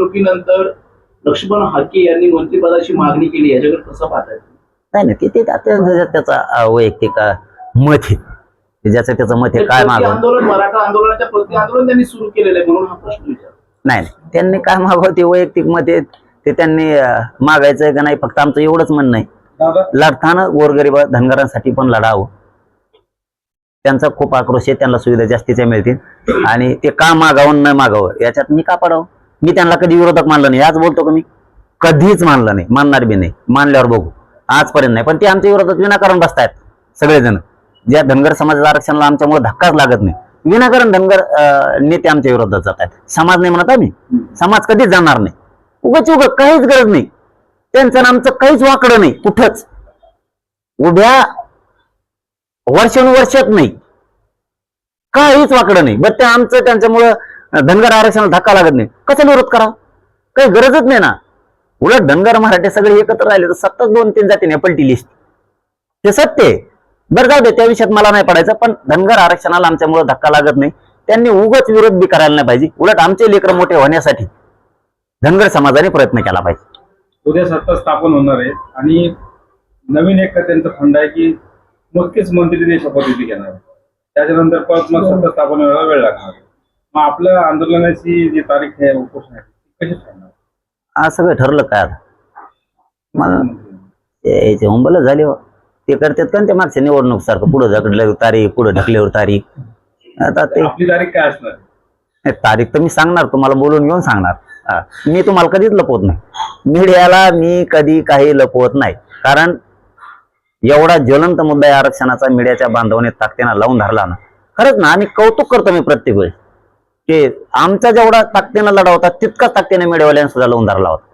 निवडणुकीनंतर लक्ष्मण हाके यांनी मंत्रिपदाची मागणी केली याच्याकडे कसं पाहताय? नाही ना ते त्याचा त्याचा, वैयक्तिक मत आहे. ते ज्याचं त्याचं मत आहे काय मागव आंदोलन मराठा आंदोलनाच्या प्रति आंदोलन त्यांनी सुरू केलेलं आहे म्हणून हा प्रश्न विचार नाही नाही. त्यांनी काय मागावं ते वैयक्तिक मत आहे ते त्यांनी मागायचं का नाही फक्त आमचं एवढंच म्हणणं आहे. लढताना गोरगरीब धनगरांसाठी पण लढावं. त्यांचा खूप आक्रोश आहे त्यांना सुविधा जास्तीच्या मिळतील. आणि ते का मागावं न मागावं याच्यात मी का पडावं? मी त्यांना कधी विरोधक मानलं नाही. आज बोलतो का मी? कधीच मानलं नाही. मानणार बी नाही. मानल्यावर बघू. आजपर्यंत नाही. पण ते आमच्या विरोधात विनाकारण बसतायत. सगळेजण. ज्या धनगर समाजाच्या आरक्षणाला आमच्यामुळे धक्काच लागत नाही. विनाकारण धनगर नेते आमच्या विरोधात जात आहेत समाज नाही म्हणत आम्ही. समाज कधीच जाणार नाही. उगाच उग काहीच गरज नाही. त्यांचं आमचं काहीच वाकडं नाही. कुठंच. उभ्या वर्षानुवर्षात नाही. काहीच वाकडं नाही. बरं ते आमचं त्यांच्यामुळं धनगर आरक्षणाला धक्का लागत नाही. कसं विरोध करा काही गरजच नाही ना. उलट धनगर मराठे सगळे एकत्र राहिले तर सतत दोन तीन जाते पलटी लिस्ट ते सत्य बरं जाऊ दे त्या विषयात मला नाही पडायचं पण धनगर आरक्षणाला आमच्यामुळे धक्का लागत नाही. त्यांनी उगाच विरोध बी करायला नाही पाहिजे. उलट आमचे लेकर मोठे होण्यासाठी धनगर समाजाने प्रयत्न केला पाहिजे. उद्या सत्ता स्थापन होणार आहे आणि नवीन एक त्यांचा फंड आहे की नक्कीच मंत्री ते शपथविधी घेणार आहे. त्याच्यानंतर परत मग सत्ता स्थापन व्हायला वेळ लागणार आहे. मग आपल्या आंदोलनाची जी तारीख आहे उपोषण आहे ती कशी ठरणार? आज सगळं ठरलं काय आता मला यायचे हुंबल झाले हो. ते करतात का ते मागच्या निवडणूक सारखं पुढे ढकलल्यावर तारीख पुढे ढकल्यावर तारीख? आता ते आपली तारीख काय असणार? नाही, तारीख तर मी सांगणार तुम्हाला बोलून घेऊन सांगणार. हा. मी तुम्हाला कधीच लपवत नाही. मीडियाला मी कधी काही लपवत नाही. कारण एवढा ज्वलंत मुद्दा आरक्षणाचा मीडियाच्या बांधवाने ताकदीनं लावून धरला ना. खरंच ना आम्ही कौतुक करतो मी प्रत्येक वेळेस. की आमचा जेवढा ताकदीनं लढा होता तितकाच ताकदीने मीडियावाल्यांनी सुद्धा लावून धरला होता.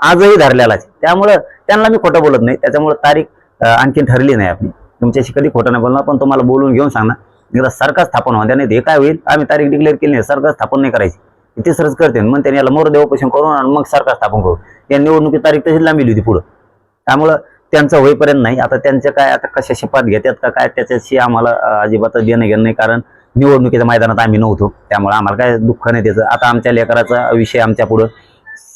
आजही धरलेलाच त्यामुळं त्यांना मी खोटं बोलत नाही. त्याच्यामुळे तारीख आणखी आणखीन ठरली नाही आपली. तुमच्याशी कधी खोटं नाही बोलणार पण तुम्हाला बोलून घेऊन सांगणार. एकदा सरकार स्थापन होणार नाही हे काय होईल? आम्ही तारीख डिक्लेअर केली नाही. सरकार स्थापन नाही करायची. ते तिसरंच करते. मग त्यांनी याला मोर देवपोषण करून आणि मग सरकार स्थापन करू. या निवडणुकी तारीख तशीच लांबली होती पुढं. त्यामुळं त्यांचं होईपर्यंत नाही. आता त्यांचं काय आता कशा शपथ घेतात का काय त्याच्याशी आम्हाला अजिबातच देणं घेणं नाही. कारण निवडणुकीच्या मैदानात आम्ही नव्हतो. त्यामुळे आम्हाला काय दुःख नाही त्याचं. आता आमच्या लेकराचा विषय आमच्या पुढं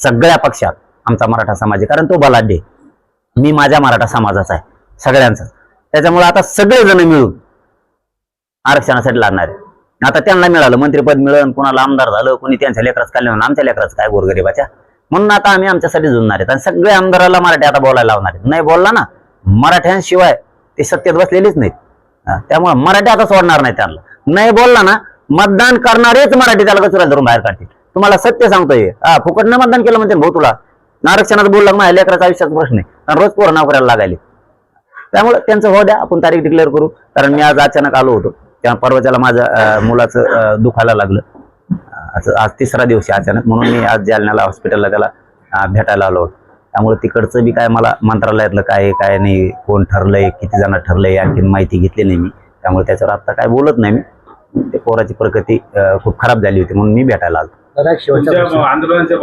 सगळ्या पक्षात आमचा मराठा समाज आहे. कारण तो बलाढ्य मी माझ्या मराठा समाजाचा आहे. सगळ्यांचा. त्याच्यामुळे आता सगळेजण मिळून आरक्षणासाठी लागणार आहे. आता त्यांना मिळालं मंत्रिपद मिळून कुणाला आमदार झालं कोणी त्यांच्या लेकराच काय म्हणून आमच्या लेकराच काय गोरगरीबाच्या? म्हणून आता आम्ही आमच्यासाठी झुंजणार आहेत. आणि सगळ्या आमदाराला मराठी आता बोलायला लावणार आहेत. नाही बोलला ना मराठ्यांशिवाय ते सत्तेत बसलेलीच नाहीत. त्यामुळे मराठी आता सोडणार नाही त्यांना. नाही बोलला ना मतदान करणारेच मराठी त्याला कचरा धरून बाहेर काढतील. तुम्हाला सत्य सांगतोय हा. फुकट मतदान केलं म्हणते भाऊ तुला. आरक्षणात बोलला माझ्या लेकराचा आयुष्याचा प्रश्न आहे. कारण रोज पोरं नाव करायला लागायले. त्यामुळे त्यांचं हो द्या आपण तारीख डिक्लेअर करू. कारण मी आज अचानक आलो होतो. त्या परवाच्याला माझ्या मुलाचं दुखायला लागलं. असं आज तिसरा दिवस आहे अचानक. म्हणून मी आज जालन्याला हॉस्पिटलला त्याला भेटायला आलो होतो. त्यामुळे तिकडचं बी काय मला मंत्रालयातलं काय काय नाही कोण ठरलंय किती जण ठरलंय आणखीन माहिती घेतली नाही मी. त्यामुळे त्याच्यावर आता काय बोलत नाही मी. ते पोराची प्रकृती अं, खूप खराब झाली होती म्हणून मी भेटायला आलो आंदोलनाच्या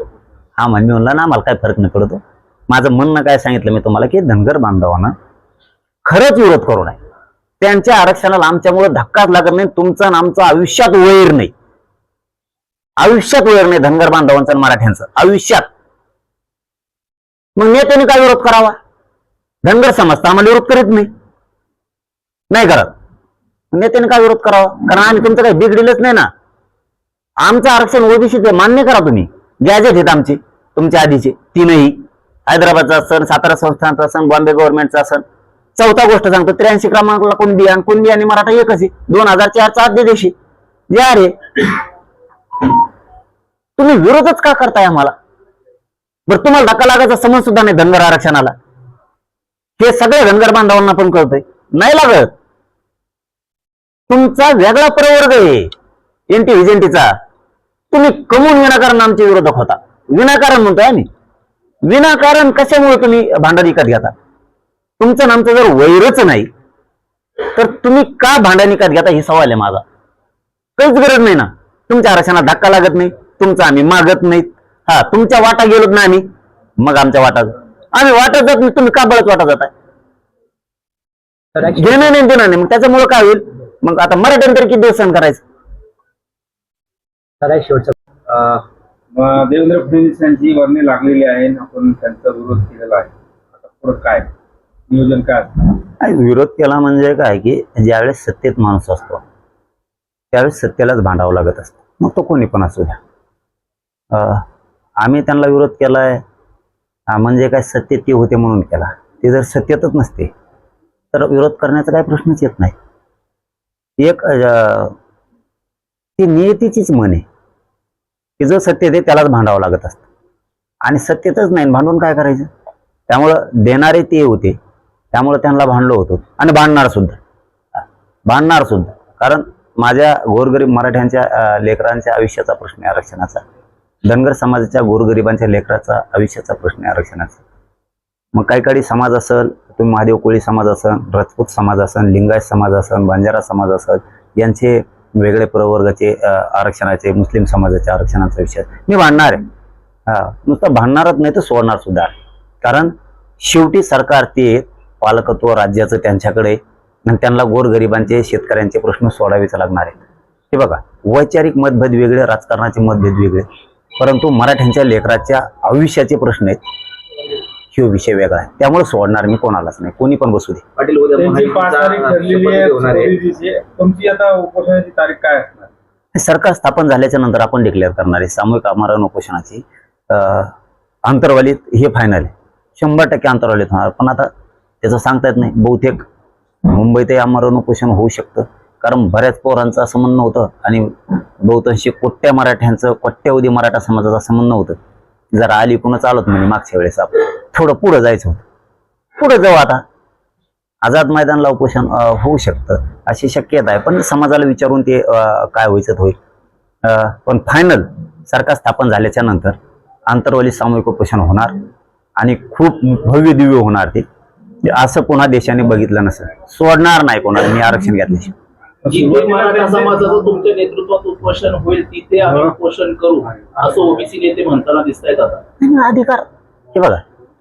उपोषण. हा म्हण मी म्हणला ना मला काय फरक नाही पडतो. माझं म्हणणं काय सांगितलं मी तुम्हाला की धनगर बांधवांना खरंच विरोध करू नये. त्यांच्या आरक्षणाला आमच्यामुळे धक्काच लागत नाही तुमचं आणि आमचं आयुष्यात वैर नाही. आयुष्यात वैर नाही धनगर बांधवांचं आणि मराठ्यांचं. आयुष्यात. मग नेत्याने काय विरोध करावा? धनगर समाज तर आम्हाला विरोध करीत नाही. नाही करत. नेत्याने काय विरोध करावा? कारण आम्ही तुमचं काही बिघडिलच नाही ना. आमचं आरक्षण ओबीसीच मान्य करा तुम्ही. गॅजेट आहेत आमचे तुमच्या आधीचे. तीनही. हैदराबादचा असन सातारा संस्थानचा असन बॉम्बे गव्हर्नमेंटचा असन चौथा गोष्ट सांगतो त्र्याऐंशी क्रमांकला कुणबी आणि कुणबी आणि मराठा एकच आहे. दोन हजार चारचा आद्यदेशी जे रे तुम्ही विरोधच का करताय आम्हाला? बरं तुम्हाला धक्का लागायचा समज सुद्धा नाही धनगर आरक्षणाला. हे सगळे धनगर बांधवांना पण कळतंय. नाही लागत. तुमचा वेगळा प्रवर्ग आहे. एनटी व्हिजेंटीचा तुम्ही कमवून विनाकारण आमचे विरोधक होता. विनाकारण म्हणतोय आम्ही. विनाकारण कशामुळे तुम्ही भांडण विकत घेता? तुमचं आमचं जर वैरच नाही तर तुम्ही का भांडण विकत घेता? ही सवाल आहे माझा. काहीच गरज नाही ना. तुमच्या आरक्षणाला धक्का लागत नाही. तुमचं आम्ही मागत नाहीत. हा तुमच्या वाटा गेलोत ना आम्ही. मग आमच्या वाटा आम्ही वाटत जात नाही. तुम्ही का बळत वाटा जाताय? घेणं नाही देणं नाही. मग त्याच्यामुळे काय होईल? मग आता मराठ्यांतर किती दिवस सहन करायचं? एक शेवटचा अं, देवेंद्र फडणवीस यांची वर्णी लागलेली आहे आपण त्यांचा विरोध केलेला आहे. आता पुढे काय? नियोजन काय असणार? विरोध केला म्हणजे काय की ज्यावेळेस सत्तेत माणूस असतो त्यावेळेस सत्तेलाच भांडावं लागत असतं. मग तो कोणी पण असू द्या. अं, आम्ही त्यांना विरोध केलाय. म्हणजे काय सत्तेत ते होते म्हणून केला. ते जर सत्तेतच नसते तर विरोध करण्याचा काही प्रश्नच येत नाही. एक ती नियतीचीच म्हण आहे. की जो सत्य आहे त्यालाच भांडावं लागत असतं. आणि सत्यतच नाही भांडून काय करायचं? त्यामुळं देणारे ते होते. त्यामुळे त्यांना भांडलो होतो. आणि भांडणार सुद्धा. भांडणार सुद्धा. कारण माझ्या गोरगरीब मराठ्यांच्या लेकरांच्या आयुष्याचा प्रश्न आहे आरक्षणाचा. धनगर समाजाच्या गोरगरिबांच्या लेकराचा आयुष्याचा प्रश्न आहे आरक्षणाचा. मग काही काही समाज असेल तुम्ही महादेव कोळी समाज असन राजपूत समाज असन लिंगायत समाज असन बंजारा समाज असन यांचे वेगळे प्रवर्गाचे आरक्षणाचे मुस्लिम समाजाच्या आरक्षणाचा विषय. मी भांडणार आहे. हा नुसतं भांडणारच नाही तर सोडणार सुद्धा. कारण शेवटी सरकार ते पालकत्व राज्याचं त्यांच्याकडे आणि त्यांना गोरगरिबांचे शेतकऱ्यांचे प्रश्न सोडावेच लागणार आहेत. हे बघा वैचारिक मतभेद वेगळे राजकारणाचे मतभेद वेगळे. परंतु मराठ्यांच्या लेकराच्या आयुष्याचे प्रश्न आहेत. हे विषय वेगळा आहे. त्यामुळे सोडणार मी कोणालाच नाही. कोणी पण बसू दे. पाटील उद्या त्यांची पाच तारीख महायुतीचा ठरलेली शपथ आहे. होणार आहे. चोवीस दिवशी. तुमची आता उपोषणाची तारीख काय असणार? हे सरकार स्थापन झाल्याच्यानंतर आपण डिक्लेअर करणार आहे. सामूहिक आमरण उपोषणाची अं, आंतरवालीत हे फायनल आहे. शंभर टक्के आंतरवालीत होणार. पण आता त्याचं सांगता येत नाही. बहुतेक मुंबईतही आमरण उपोषण होऊ शकतं. कारण बऱ्याच पोरांचं असं म्हणणं होतं आणि बहुतांशी कोट्या मराठ्यांचं कोट्यावधी मराठा समाजाचं असं म्हणणं होतं. जरा आली कुणं चालत म्हणे मागच्या वेळेस आपण. थोडं पुढं जायचं होतं. पुढं जाऊ आता. आझाद मैदानला उपोषण होऊ शकतं अशी शक्यता आहे. पण समाजाला विचारून ते काय व्हायचं होईल. पण फायनल सरकार स्थापन झाल्याच्यानंतर आंतरवाली सामूहिक उपोषण होणार आणि खूप भव्य दिव्य होणार ते. असं पुन्हा देशाने बघितलं नसेल. सोडणार नाही कोणाला. मी आरक्षण समाजाचं तुमच्या नेतृत्वात उपोषण होईल तिथे आम्ही उपोषण करू. असं ओबीसी नेते म्हणताना दिसत आहेत आता अधिकार. हे बघा.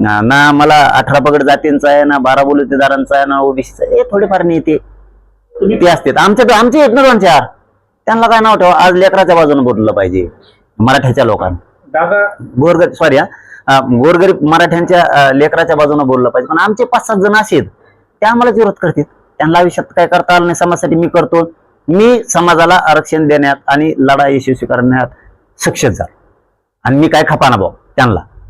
ना ना आम्हाला अठरा पगड जातींचा आहे ना बारा बलुतेदारांचा आहे ना ओबीसीचा हे थोडेफार नेते ते. असतात. आमच्या आमचे आहेत ना दोन चार. त्यांना काय नाव ठेवा आज लेकराच्या बाजूने बोललं पाहिजे. मराठ्याच्या लोकांना. दादा? गोरगरीब सॉरी हा. गोरगरीब मराठ्यांच्या लेकराच्या बाजूने बोललं पाहिजे. पण आमचे पाच सात जण असे ते आम्हालाच विरोध करतात. त्यांना आयुष्यात काय करता आलं नाही समाजासाठी मी करतो. मी समाजाला आरक्षण देण्यात आणि लढा यशस्वी करण्यात सक्षम झालो. आणि मी काय खपाना भाऊ? त्यांना.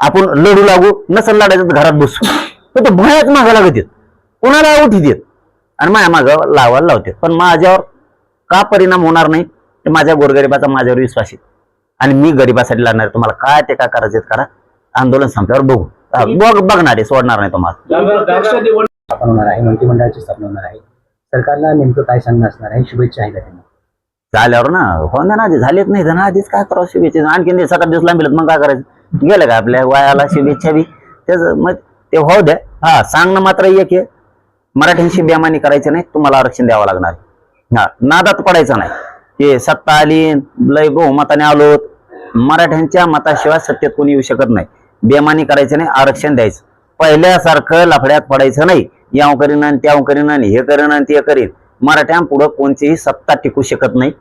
आपण लढू लागू नसल लढायचं तर घरात बसू. पण ते भयाच मागा लागत आहेत. कोणाला उठी देत? आणि माझ्या मागं लावायला लावते. पण माझ्यावर का परिणाम होणार नाही? ते माझ्या गोरगरिबाचा माझ्यावर विश्वास आहे. आणि मी गरिबासाठी लढणार आहे. तुम्हाला काय ते काय करायचे करा. आंदोलन संपल्यावर बघू. हा, बघ बघणार आहे. सोडणार नाही तुम्हाला. स्थापन होणार आहे. मंत्रिमंडळाची स्थापना होणार आहे. सरकारला नेमकं काय सांगणं असणार आहे? शुभेच्छा आहे का त्यांना? झाल्यावर ना हो ना आधी. झालेच नाही तर ना आधीच काय करावं? शुभेच्छा. सात आठ दिवस लांबिलत मग काय करायचं? गेलं का आपल्या वयाला शुभेच्छा बी? त्याच मग ते होऊ द्या. हा सांगणं मात्र एक आहे. मराठ्यांशी बेमानी करायचं नाही तुम्हाला आरक्षण द्यावं लागणार हा नादात पडायचं नाही. ते सत्ता आली लय बहुमताने आलोत मराठ्यांच्या मताशिवाय सत्तेत कोणी येऊ शकत नाही. बेमानी करायचं नाही आरक्षण द्यायचं. पहिल्यासारखं लफड्यात पडायचं नाही. याव करीन आणि त्याव करीन आणि हे करीन आणि ते करीन. मराठ्यां पुढं कोणतीही सत्ता टिकू शकत नाही.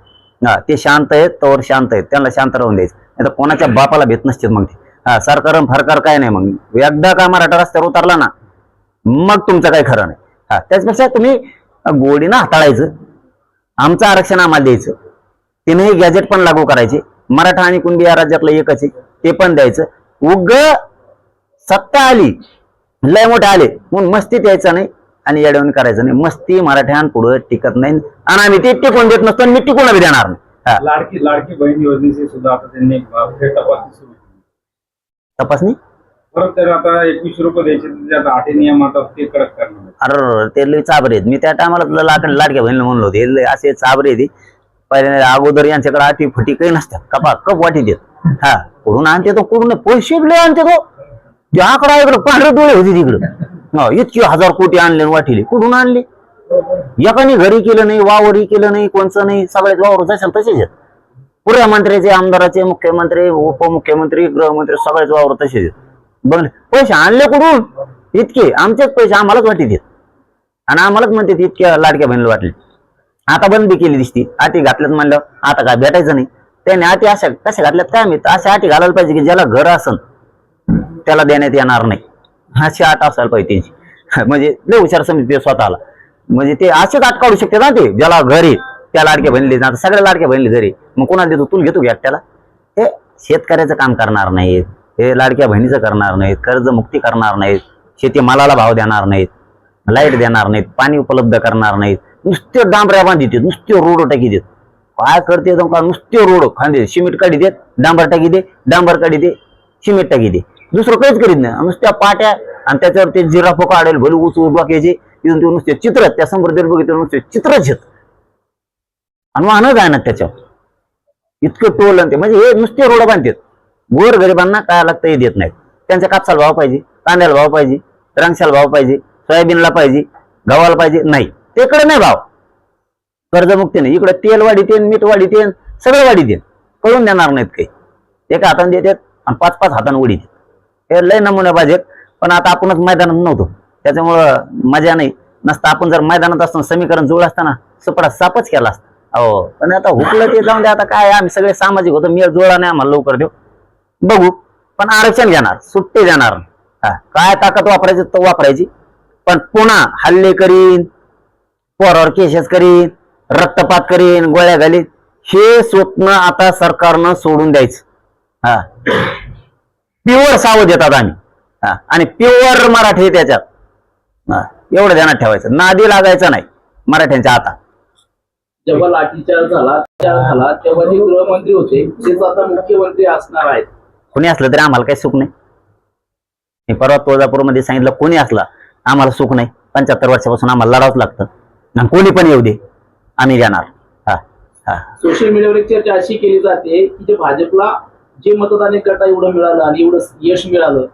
हा ते शांत आहेत तोवर शांत आहेत. त्यांना शांत राहून द्यायचं. नाही तर कोणाच्या बापाला भेट नसते मग ते. हा सरकार फरकार काय नाही मग. एकदा का मराठा रस्त्यावर उतरला ना मग तुमचं काही खरं नाही. हा त्याचपेक्षा तुम्ही गोडीनं हाताळायचं. आमचं आरक्षण आम्हाला द्यायचं. तिनेही गॅजेट पण लागू करायचे. मराठा आणि कुणबी या राज्यातलं एकच आहे ते पण द्यायचं. उग सत्ता आली लय मोठे आले म्हणून मस्तीत यायचं नाही आणि येडवून करायचं नाही. मस्ती मराठ्यांपुढं टिकत नाही. आणि आम्ही ते टिकून देत नसतो आणि मी टिकून बी देणार नाही. लाडकी लाडकी बहीण योजनेची सुद्धा आता त्यांनी तपासणी सुरू तपासणी? परत तर आता एकवीसशे रुपये द्यायचे आठे नियम आता ते कडक करणार. अरे ते लय चाबरे आहेत. मी त्या टायमाला लाड लाडक्या बहिणीला म्हणलो होते लय असे चाबरे आहेत. हे. पहिले अगोदर यांच्याकडे आठी फटी काही नसतात. कपा कप वाटी देत. हा कुठून आणते तो कुठून पैसे लय आणते तो. ते आकडा इकडं पांढरे डोळे होते तिकडं. इतके हजार कोटी आणले आणि वाटिले. कुठून आणले? एकाने घरी केलं नाही वावरही केलं नाही कोणचं नाही सगळ्याच वावर जशाल तसेच आहेत. पुऱ्या मंत्र्याचे आमदाराचे मुख्यमंत्री उपमुख्यमंत्री गृहमंत्री सगळेच वावर तसेच आहेत. बघ पैसे आणले कुठून? इतके. आमचेच पैसे आम्हालाच वाटी देत आणि आम्हालाच म्हणते इतक्या लाडक्या बहिणीला वाटले. आता बंद केली दिसती. आटी घातल्यात म्हणलं आता काय भेटायचं नाही. त्याने आटी अशा कशा घातल्यात काय माहीत? अशा आटी घालायला पाहिजे की ज्याला घर असन त्याला देण्यात येणार नाही. अशी आट असायला पाहिजे त्यांची. म्हणजे लय हुशार समजते स्वतःला. म्हणजे ते असेच आट काढू शकते ना ते. ज्याला घरी त्या लाडक्या बनले ना सगळ्या लाडक्या बहिणीले घरी. मग कोणाला देतो? तुला घेतो घ्या त्याला हे शेतकऱ्याचं काम करणार नाहीत. हे लाडक्या बहिणीचं करणार नाहीत. कर्जमुक्ती करणार नाहीत. शेती मालाला भाव देणार नाहीत. लाइट देणार नाहीत. पाणी उपलब्ध करणार नाहीत. नुसते डांबऱ्या बांधित नुसते रोड टाकी देत काय करते का नुसते रोड खांदे. सिमेंट काढी देत डांबर टाकी दे डांबर काढी दे सिमेंट टाकी दे दुसरं काहीच करीत नाही. नुसत्या पाट्या आणि त्याच्यावर ते जिराफो काढेल भले ऊस डोक्याचे तिथून ते नुसते चित्र त्या समृद्धीवर बघितलं नुसते चित्रच येत आणि वाहनच आहे ना त्याच्यावर. इतकं टोल आणि ते म्हणजे हे नुसते रोड बांधतात. गोर गरिबांना काय लागतं हे देत नाहीत. त्यांच्या कापसाला भाव पाहिजे कांद्याला भाव पाहिजे रांगशाला भाव पाहिजे सोयाबीनला पाहिजे गव्हाला पाहिजे नाही. तेकडे नाही भाव. कर्जमुक्ती नाही. इकडे तेल वाढी तेन मीठ वाढी तेन सगळं वाढी देन कळून देणार नाहीत काही. एका हाताने देतात आणि पाच पाच हाताने उडी हे लय नमुने पाहिजेत पण आता आपणच मैदानात नव्हतो. त्याच्यामुळं मजा नाही. नसतं आपण जर मैदानात असताना समीकरण जुळ असताना सपडा सापच केला असता. अहो पण आता हुकलं ते जाऊन दे आता काय आम्ही सगळे सामाजिक होतो मेळ जुळला नाही आम्हाला लवकर देऊ. बघू. पण आरक्षण घेणार सुट्टी देणार. हा, काय ताकद वापरायची तो वापरायची. पण पुन्हा हल्ले करीन पोरावर केसेस करीन रक्तपात करीन गोळ्या घालीन. हे स्वप्न आता सरकारनं सोडून द्यायचं. हा. प्युअर सावध येतात आम्ही. हा आणि प्युअर मराठी त्याच्यात. हा एवढं ध्यानात ठेवायचं. नादी लागायचं नाही मराठ्यांच्या आता जेव्हा लाठीचार्ज झाला झाला तेव्हा जे गृहमंत्री होते तेच आता मुख्यमंत्री असणार आहेत. कोणी असलं तरी आम्हाला काही सुख नाही. मी परवा तुळजापूरमध्ये सांगितलं कोणी असला आम्हाला सुख नाही. पंच्याहत्तर वर्षापासून आम्हाला लढावंच लागतं. आणि कोणी पण येऊ दे आम्ही घेणार हा हा. सोशल मीडियावर एक चर्चा अशी केली जाते की जे भाजपला जे मतदान गटा एवढं मिळालं आणि एवढं यश मिळालं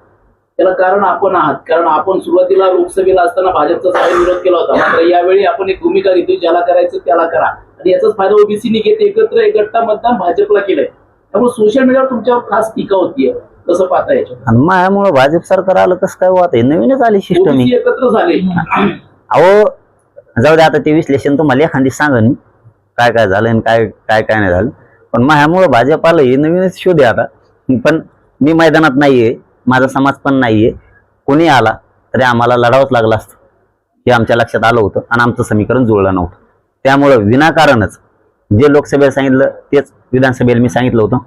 त्याला कारण आपण आहात. कारण आपण सुरुवातीला लोकसभेला असताना भाजपचा चांगला विरोध केला होता. मात्र यावेळी आपण एक भूमिका घेतोय ज्याला करायचं त्याला करा. आणि याचाच फायदा ओबीसीने घेत एकत्र एक गट्टा मतदान भाजपला केलंय. त्यामुळे सोशल मीडियावर तुमच्यावर खास टीका होतीये. कसं पाहता याच्यात आणि माझ्यामुळं भाजप सरकार आलं कसं काय वाट नवीनच आली सिस्टम एकत्र झाले. अहो जाऊ दे आता ते विश्लेषण तुम्हाला एखादी सांगन काय काय झालं आणि काय काय काय नाही झालं. पण माझ्यामुळं भाजप आलं हे नवीनच शोध आता. पण मी मैदानात नाहीये. माझा समाज पण नाहीये. कोणी आला तरी आम्हाला लढावंच लागला असतं. हे आमच्या लक्षात आलं होतं आणि आमचं समीकरण जुळलं नव्हतं. त्यामुळं विनाकारणच जे लोकसभेला सांगितलं तेच विधानसभेला मी सांगितलं होतं.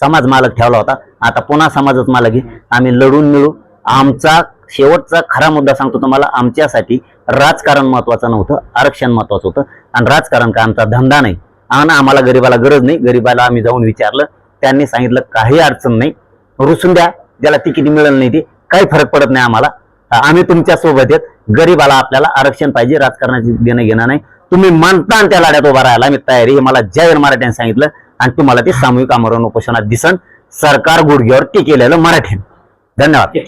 समाज मालक ठेवला होता. आता पुन्हा समाजच मालक आहे. आम्ही लढून मिळू. आमचा शेवटचा खरा मुद्दा सांगतो तुम्हाला आमच्यासाठी राजकारण महत्वाचं नव्हतं आरक्षण महत्वाचं होतं. आणि राजकारण का आमचा धंदा नाही. आणि आम्हाला गरीबाला गरज नाही. गरीबाला आम्ही जाऊन विचारलं. त्यांनी सांगितलं काही अडचण नाही. रुसून द्या. ज्याला तिकीट मिळेल नाही ती काही फरक पडत नाही आम्हाला. आम्ही तुमच्यासोबत आहेत. गरीबाला आपल्याला आरक्षण पाहिजे राजकारणाची देणं घेणं नाही. तुम्ही मानता आणि त्या लढ्यात उभा राहायला मी तयारी हे मला जाहीर मराठ्यांनी सांगितलं आणि तुम्हाला ते सामूहिक आमरण उपोषणात दिसन. सरकार गुडघ्यावर टिकेलेलं मराठी धन्यवाद.